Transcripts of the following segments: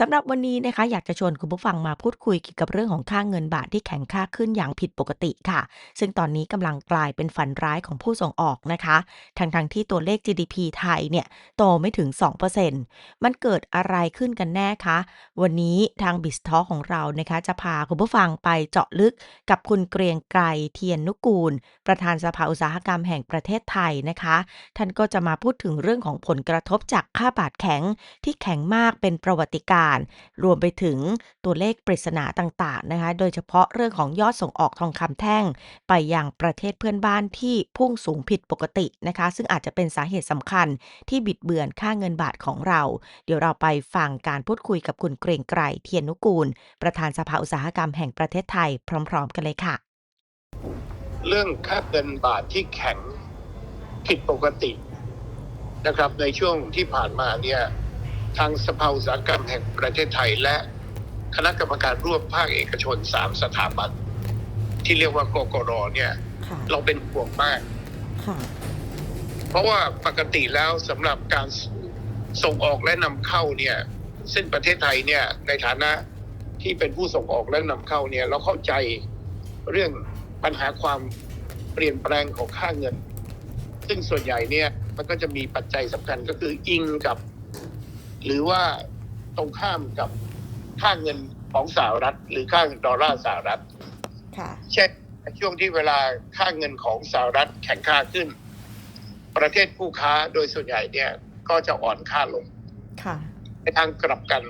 สำหรับวันนี้นะคะ อยากจะชวนคุณผู้ฟังมาพูดคุยเกี่ยวกับเรื่องของค่าเงินบาทที่แข็งค่าขึ้นอย่างผิดปกติค่ะ ซึ่งตอนนี้กำลังกลายเป็นฝันร้ายของผู้ส่งออกนะคะทั้งๆทที่ตัวเลข GDP ไทยเนี่ยโตไม่ถึง 2%มันเกิดอะไรขึ้นกันแน่คะ วันนี้ทาง b i z t a l k ของเรานะคะจะพาคุณผู้ฟังไปเจาะลึกกับคุณเกรียงไกรเทียนนุกูล ประธานสภาอุตสาหกรรมแห่งประเทศไทยนะคะ ท่านก็จะมาพูดถึงเรื่องของผลกระทบจากค่าบาทแข็งที่แข็งมากเป็นประวัติการณ์รวมไปถึงตัวเลขปริศนาต่างๆนะคะ โดยเฉพาะเรื่องของยอดส่งออกทองคำแท่ง ไปยังประเทศเพื่อนบ้านที่พุ่งสูงผิดปกตินะคะ ซึ่งอาจจะเป็นสาเหตุสำคัญที่บิดเบือนค่าเงินบาทของเรา เดี๋ยวเราไปฟังการพูดคุยกับคุณเกรงไกรเทียนนุกูล ประธานสภาอุตสาหกรรมแห่งประเทศไทยพร้อม ๆ กันเลยค่ะ เรื่องค่าเงินบาทที่แข็งผิดปกตินะครับในช่วงที่ผ่านมาเนี่ย ทางสภาอุตสาหกรรมแห่งประเทศไทย และคณะกรรมการร่วมภาคเอกชนสามสถาบัน ที่เรียกว่ากกรเนี่ยค่ะเราเป็นห่วงมากค่ะเพราะว่าปกติแล้วสำหรับการส่งออกและนำเข้าเนี่ยซึ่งประเทศไทยเนี่ยในฐานะที่เป็นผู้ส่งออกและนำเข้าเนี่ย เราเข้าใจเรื่องปัญหาความเปลี่ยนแปลงของค่าเงิน ซึ่งส่วนใหญ่เนี่ยมันก็จะมีปัจจัยสำคัญก็คืออิงกับ หรือว่าตรงข้ามกับค่าเงินของสหรัฐ หรือค่าเงินดอลลาร์สหรัฐค่ะเช่นช่วงที่เวลาค่าเงินของสหรัฐแข็งค่าขึ้น ประเทศผู้ค้าโดยส่วนใหญ่เนี่ยก็จะอ่อนค่าลงค่ะในทางกลับกัน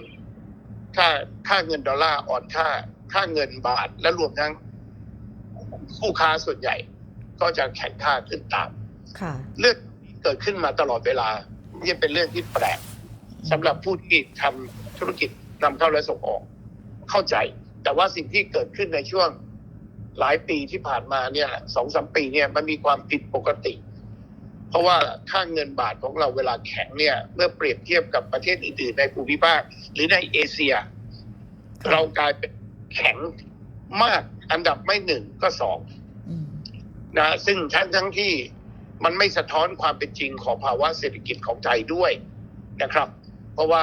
ค่าค่าเงินดอลลาร์อ่อนค่า ค่าเงินบาทและรวมทั้งผู้ค้าส่วนใหญ่ ก็จะแข็งค่าขึ้นตามค่ะเรื่องเกิดขึ้นมาตลอดเวลานี่เป็นเรื่องที่แปลก สำหรับผู้ที่ทำธุรกิจนำเข้าและส่งออก เข้าใจ แต่ว่าสิ่งที่เกิดขึ้นในช่วงหลายปีที่ผ่านมาเนี่ยสองสามปีเนี่ยมันมีความผิดปกติ เพราะว่าค่าเงินบาทของเราเวลาแข็งเนี่ย เมื่อเปรียบเทียบกับประเทศอื่นๆในภูมิภาคหรือในเอเชีย เรากลายเป็นแข็งมากอันดับไม่หนึ่งก็สองนะซึ่งทั้งทั้งที่มันไม่สะท้อนความเป็นจริงของภาวะเศรษฐกิจของไทยด้วยนะครับ เพราะว่า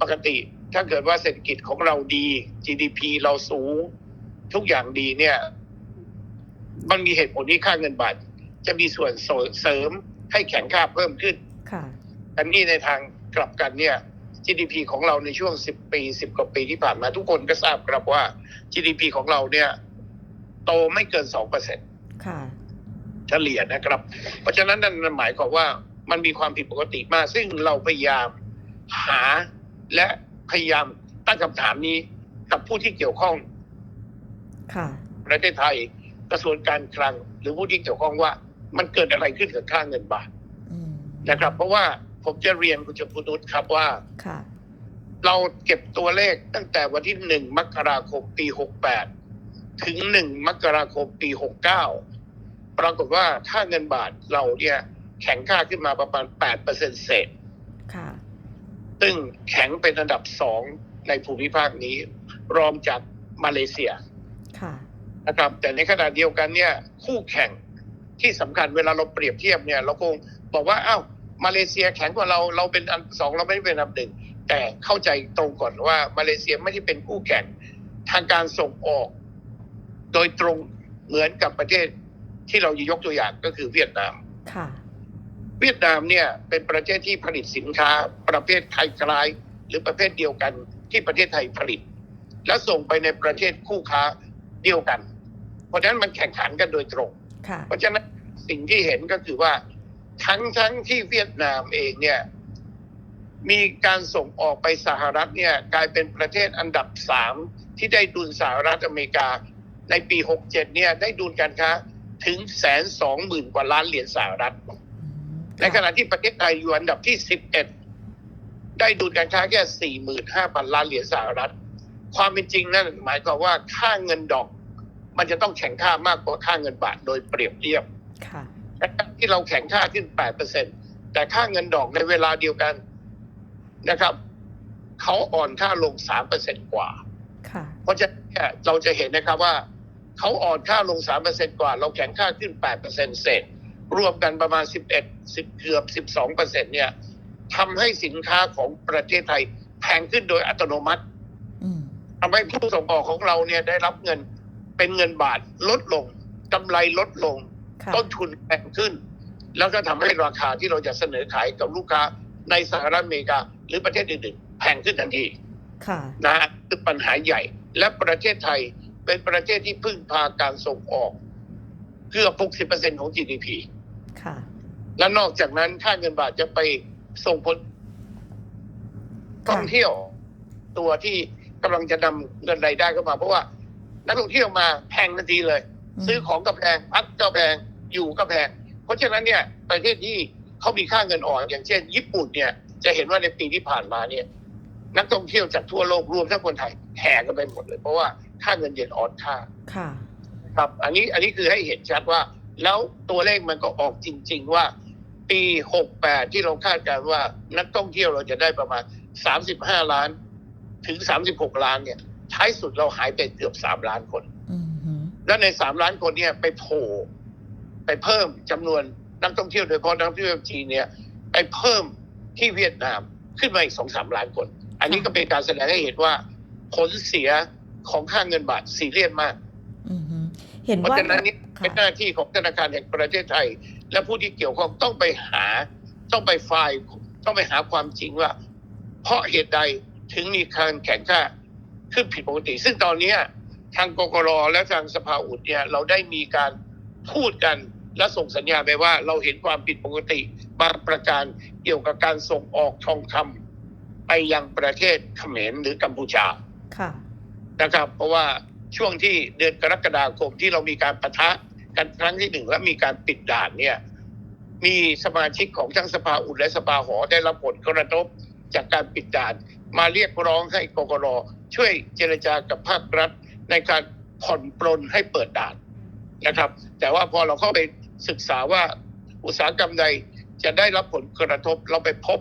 ปกติถ้าเกิดว่าเศรษฐกิจของเราดี GDP เราสูง ทุกอย่างดีเนี่ย มันมีเหตุผลที่ค่าเงินบาท จะมีส่วนเสริมให้แข็งค่าเพิ่มขึ้นค่ะอันนี้ในทางกลับกันเนี่ย GDP ของเราในช่วง 10 ปี 10 กว่าปีที่ผ่านมา ทุกคนก็ทราบครับว่า GDP ของเราเนี่ย โตไม่เกิน2%ค่ะ เฉลี่ยนะครับ เพราะฉะนั้นนั่นหมายความว่ามันมีความผิดปกติมาก ซึ่งเราพยายาม หาและพยายามตั้งคำถามนี้กับผู้ที่เกี่ยวข้องค่ะประเทศไทยกระทรวงการคลัง หรือผู้ที่เกี่ยวข้องว่า มันเกิดอะไรขึ้นกับค่าเงินบาทอืมนะครับ เพราะว่าผมจะเรียนคุณชมพูนุชครับว่าค่ะเราเก็บตัวเลขตั้งแต่วันที่หนึ่งมกราคมปีหกแปดถึงหนึ่งมกราคมปีหกเก้าปรากฏว่าค่าเงินบาทเราเนี่ยแข็งค่าขึ้นมาประมาณแปดเปอร์เซ็นเศษค่ะ ซึ่งแข็งเป็นอันดับสองในภูมิภาคนี้ รองจากมาเลเซียค่ะนะครับ แต่ในขณะเดียวกันเนี่ย คู่แข่งที่สำคัญเวลาเราเปรียบเทียบเนี่ย เราคงบอกว่าอ้าวมาเลเซียแข็งกว่าเราเราเป็นอันสองเราไม่ได้เป็นอันดับหนึ่งแต่เข้าใจตรงก่อนว่ามาเลเซียไม่ได้เป็นคู่แข่งทางการส่งออก โดยตรงเหมือนกับประเทศที่เรายกตัวอย่างก็คือเวียดนามค่ะ เวียดนามเนี่ยเป็นประเทศที่ผลิตสินค้าประเภทคล้ายๆหรือประเภทเดียวกันที่ประเทศไทยผลิต แล้วส่งไปในประเทศคู่ค้าเดียวกัน เพราะฉะนั้นมันแข่งขันกันโดยตรงค่ะเพราะฉะนั้นสิ่งที่เห็นก็คือว่าทั้งทั้งที่เวียดนามเองเนี่ยมีการส่งออกไปสหรัฐเนี่ยกลายเป็นประเทศอันดับสามที่ได้ดุลสหรัฐอเมริกาในปีหกเจ็ดเนี่ยได้ดุลการค้าถึงแสนสองหมื่นกว่าล้านเหรียญสหรัฐอืม ในขณะที่ประเทศไทยอยู่อันดับที่11ได้ดุลการค้าแค่45,000ล้านเหรียญสหรัฐ ความเป็นจริงนั่นหมายความว่าค่าเงินดอก มันจะต้องแข่งค่ามากกว่าค่าเงินบาทโดยเปรียบเทียบค่ะที่เราแข่งค่าขึ้น8%แต่ค่าเงินดอกในเวลาเดียวกันนะครับเขาอ่อนค่าลง3%กว่าค่ะเพราะฉะนั้นเนี่ยเราจะเห็นนะครับว่าเขาอ่อนค่าลง3%กว่า เราแข็งค่าขึ้น8%เศษ รวมกันประมาณ 11 10เกือบ 12%เนี่ยทำให้สินค้าของประเทศไทยแพงขึ้นโดยอัตโนมัติอืมทำให้ผู้ส่งออกของเราเนี่ยได้รับเงินเป็นเงินบาทลดลงกำไรลดลงค่ะต้นทุนแพงขึ้น แล้วก็ทำให้ราคาที่เราจะเสนอขายกับลูกค้าในสหรัฐอเมริกา หรือประเทศอื่นๆ แพงขึ้นทันทีค่ะนะฮะคือปัญหาใหญ่ และประเทศไทยเป็นประเทศที่พึ่งพาการส่งออก เกือบ60%ของ GDP ค่ะ และนอกจากนั้นค่าเงินบาทจะไปส่งผลท่องเที่ยว ตัวที่กำลังจะนำเงินรายได้เข้ามา เพราะว่า นักท่องเที่ยวมาแพงทันทีเลยอืมซื้อของก็แพงพักก็แพงอยู่ก็แพงเพราะฉะนั้นเนี่ยประเทศที่เขามีค่าเงินอ่อนอย่างเช่น ญี่ปุ่นเนี่ย จะเห็นว่าในปีที่ผ่านมาเนี่ย นักท่องเที่ยวจากทั่วโลกรวมทั้งคนไทยแห่กันไปหมดเลย เพราะว่าค่าเงินเยนอ่อนค่าค่ะ ครับ อันนี้อันนี้คือให้เห็นชัดว่า แล้วตัวเลขมันก็ออกจริง ๆ ว่า ปี 68 ที่เราคาดการณ์ว่านักท่องเที่ยวเราจะได้ประมาณ 35 ล้าน ถึง 36 ล้านเนี่ย ท้ายสุดเราหายไปเกือบ 3 ล้านคนอืมหืมและใน 3 ล้านคนเนี่ยไปโผล่ไปเพิ่มจำนวนนักท่องเที่ยวโดยเฉพาะนักท่องเที่ยวจีนเนี่ย ไปเพิ่มที่เวียดนามขึ้นมาอีกสองสามล้านคน อันนี้ก็เป็นการแสดงให้เห็นว่า ผลเสียของค่าเงินบาทซีเรียสมากอืมหืม เห็นเพราะว่าฉะนั้นนี่ค่ะเป็นหน้าที่ของธนาคารแห่งประเทศไทย และผู้ที่เกี่ยวข้องต้องไปหา ต้องไปไฟล์ต้องไปหาความจริงว่า เพราะเหตุใดถึงมีการแข่งข้าขึ้นผิดปกติ ซึ่งตอนเนี้ยทางกกรและทางสภาอุดเนี่ยเราได้มีการพูดกันและส่งสัญญาณไปว่าเราเห็นความผิดปกติ บางประการเกี่ยวกับการส่งออกทองคำไปยังประเทศเขมรหรือกัมพูชาค่ะนะครับ เพราะว่า ช่วงที่เดือนกรกฎาคมที่เรามีการประทะกันครั้งที่หนึ่งและมีการปิดด่านเนี่ยมีสมาชิกของทั้งสภาอุดและสภาหอได้รับผลกระทบจากการปิดด่าน มาเรียกร้องให้กกรช่วยเจรจากับภาครัฐ ในการผ่อนปลนให้เปิดด่านนะครับ แต่ว่าพอเราเข้าไปศึกษาว่าอุตสาหกรรมใดจะได้รับผลกระทบเราไปพบ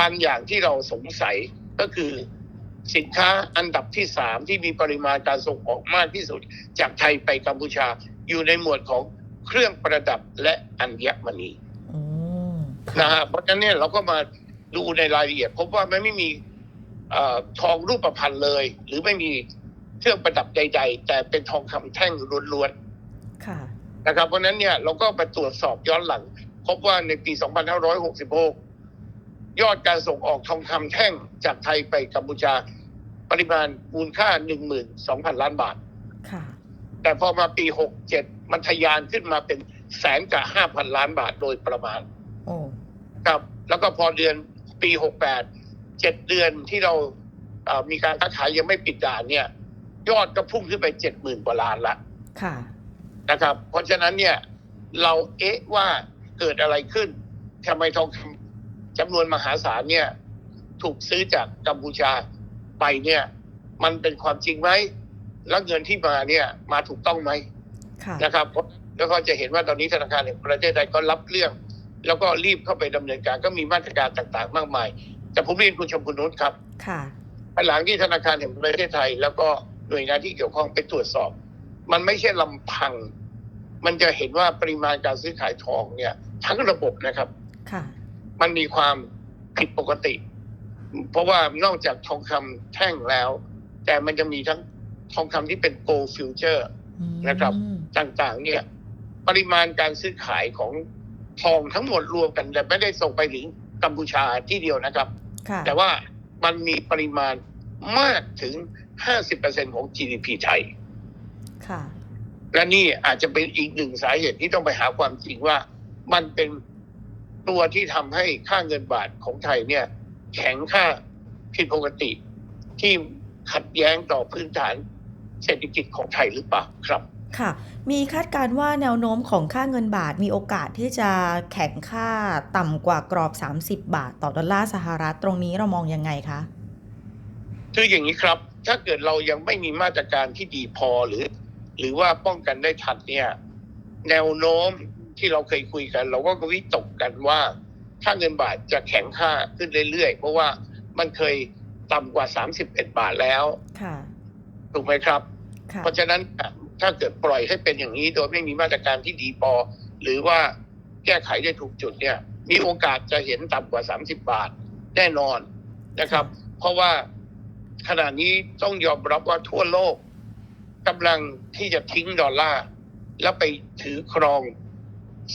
บางอย่างที่เราสงสัยก็คือ สินค้าอันดับที่สามที่มีปริมาณการส่งออกมากที่สุด จากไทยไปกัมพูชาอยู่ในหมวดของเครื่องประดับและอัญมณีอืมนะฮะเพราะฉะนั้นเนี่ยเราก็มาดูในรายละเอียดพบว่ามันไม่มีเออทองรูปพรรณเลย หรือไม่มีเครื่องประดับใด ๆ แต่เป็นทองคำแท่งล้วนค่ะๆนะครับ เพราะฉะนั้นเนี่ยเราก็ไปตรวจสอบย้อนหลัง พบว่าในปี 2566 ยอดการส่งออกทองคำแท่งจากไทยไปกัมพูชา ปริมาณมูลค่า 12,000 ล้านบาทค่ะแต่พอมาปี 67 มันทะยานขึ้นมาเป็นแสนกับ5,000 ล้านบาทโดยประมาณโอ้ครับ แล้วก็พอเดือนปี 68เจ็ดเดือนที่เราเอ่อมีการค้าขายยังไม่ปิดด่านเนี่ย ยอดก็พุ่งขึ้นไป 70,000กว่าล้านละค่ะนะครับ เพราะฉะนั้นเนี่ยเราเอ๊ะว่าเกิดอะไรขึ้นทำไมทองคำ จำนวนมหาศาลเนี่ย ถูกซื้อจากกัมพูชาไปเนี่ย มันเป็นความจริงไหมแล้วเงินที่มาเนี่ยมาถูกต้องไหมค่ะนะครับแล้วก็จะเห็นว่าตอนนี้ธนาคารแห่งประเทศไทยก็รับเรื่อง แล้วก็รีบเข้าไปดำเนินการก็มีมาตรการต่างๆ มากมาย แต่ผมเรียนคุณชมคุณนุชครับ ค่ะภายหลังที่ธนาคารแห่งประเทศไทย แล้วก็หน่วยงานที่เกี่ยวข้องไปตรวจสอบ มันไม่ใช่ลำพัง มันจะเห็นว่าปริมาณการซื้อขายทองเนี่ย ทั้งระบบนะครับ ค่ะ มันมีความผิดปกติ เพราะว่านอกจากทองคำแท่งแล้ว แต่มันจะมีทั้งทองคำที่เป็น gold future อืมนะครับ ต่างๆ เนี่ย ปริมาณการซื้อขายของทองทั้งหมดรวมกัน แต่ไม่ได้ส่งไปถึงกัมพูชาที่เดียวนะครับค่ะแต่ว่ามันมีปริมาณมากถึง 50%ของ GDP ไทยค่ะและนี่อาจจะเป็นอีกหนึ่งสาเหตุที่ต้องไปหาความจริงว่ามันเป็น ตัวที่ทำให้ค่าเงินบาทของไทยเนี่ย แข็งค่าผิดปกติที่ขัดแย้งต่อพื้นฐานเศรษฐกิจของไทยหรือเปล่าครับ ค่ะ มีคาดการณ์ว่าแนวโน้มของค่าเงินบาทมีโอกาสที่จะแข็งค่าต่ำกว่ากรอบ 30 บาท ต่อดอลลาร์สหรัฐตรงนี้เรามองยังไงคะคืออย่างนี้ครับ ถ้าเกิดเรายังไม่มีมาตรการที่ดีพอหรือ หรือว่าป้องกันได้ทันเนี่ย แนวโน้ม ที่เราเคยคุยกัน เราก็วิตกกันว่าค่าเงินบาทจะแข็งค่าขึ้นเรื่อยๆ เพราะว่ามันเคยต่ำกว่า 31 บาทแล้วค่ะถูกไหมครับค่ะเพราะฉะนั้นถ้าเกิดปล่อยให้เป็นอย่างนี้โดยไม่มีมาตรการที่ดีพอหรือว่าแก้ไขได้ถูกจุดเนี่ย มีโอกาสจะเห็นต่ำกว่า 30 บาทแน่นอนนะครับพเพราะว่าขณะนี้ต้องยอมรับว่าทั่วโลกกำลังที่จะทิ้งดอลลาร์แล้วไปถือครอง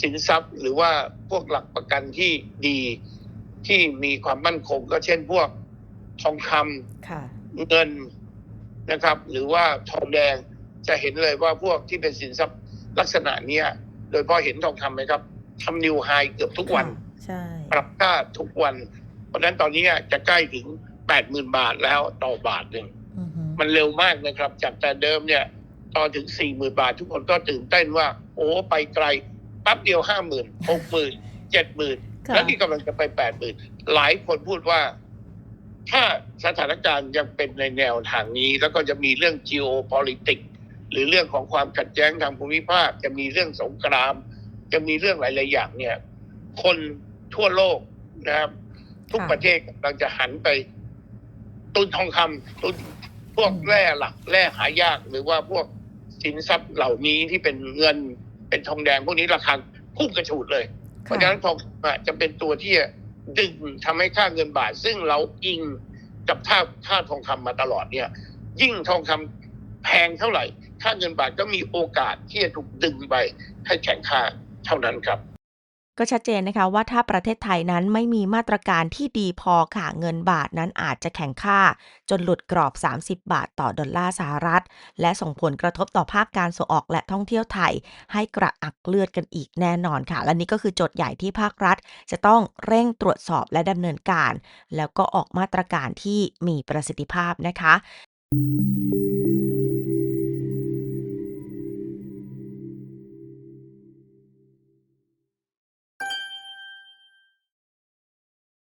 สินทรัพย์ หรือว่าพวกหลักประกันที่ดีที่มีความมั่นคง ก็เช่นพวกทองคำค่ะเงินนะครับ หรือว่าทองแดงจะเห็นเลยว่าพวกที่เป็นสินทรัพย์ลักษณะเนี้ย โดยเฉพาะเห็นทองคำไหมครับทำนิวไฮเกือบทุกวันใช่ปรับค่าทุกวัน เพราะฉะนั้นตอนนี้จะใกล้ถึงแปดหมื่นบาทแล้วต่อบาทหนึ่งอือฮึมันเร็วมากนะครับ จากแต่เดิมเนี่ย ตอนถึงสี่หมื่นบาททุกคนก็ตื่นเต้นว่า โอ้ไปไกลแป๊บเดียวห้าหมื่นหกหมื่นเจ็ดหมื่นค่ะแล้วนี่กำลังจะไปแปดหมื่นหลายคนพูดว่า ถ้าสถานการณ์ยังเป็นในแนวทางนี้ แล้วก็จะมีเรื่อง geopolitics หรือเรื่องของความขัดแย้งทางภูมิภาค จะมีเรื่องสงคราม จะมีเรื่องหลาย ๆ อย่างเนี่ย คนทั่วโลกนะครับ ทุกค่ะประเทศกำลังจะหันไป ตุนทองคำตุนพวกอืมแร่หลักแร่หายาก หรือว่าพวกสินทรัพย์เหล่านี้ที่เป็นเงิน เป็นทองแดงพวกนี้ราคาพุ่งกระฉูดเลย เพราะฉะนั้นทองคำอะจะเป็นตัวที่จะดึงทำให้ค่าเงินบาท ซึ่งเราอิงกับค่าค่าทองคำมาตลอดเนี่ย ยิ่งทองคำแพงเท่าไหร่ ค่าเงินบาทก็มีโอกาสที่จะถูกดึงไปให้แข็งค่าเท่านั้นครับ ก็ชัดเจนนะคะว่าถ้าประเทศไทยนั้นไม่มีมาตรการที่ดีพอค่ะเงินบาทนั้นอาจจะแข็งค่า จนหลุดกรอบ 30 บาทต่อดอลลาร์สหรัฐ และส่งผลกระทบต่อภาคการส่งออกและท่องเที่ยวไทย ให้กระอักเลือดกันอีกแน่นอนค่ะ และนี่ก็คือโจทย์ใหญ่ที่ภาครัฐ จะต้องเร่งตรวจสอบและดำเนินการ แล้วก็ออกมาตรการที่มีประสิทธิภาพนะคะ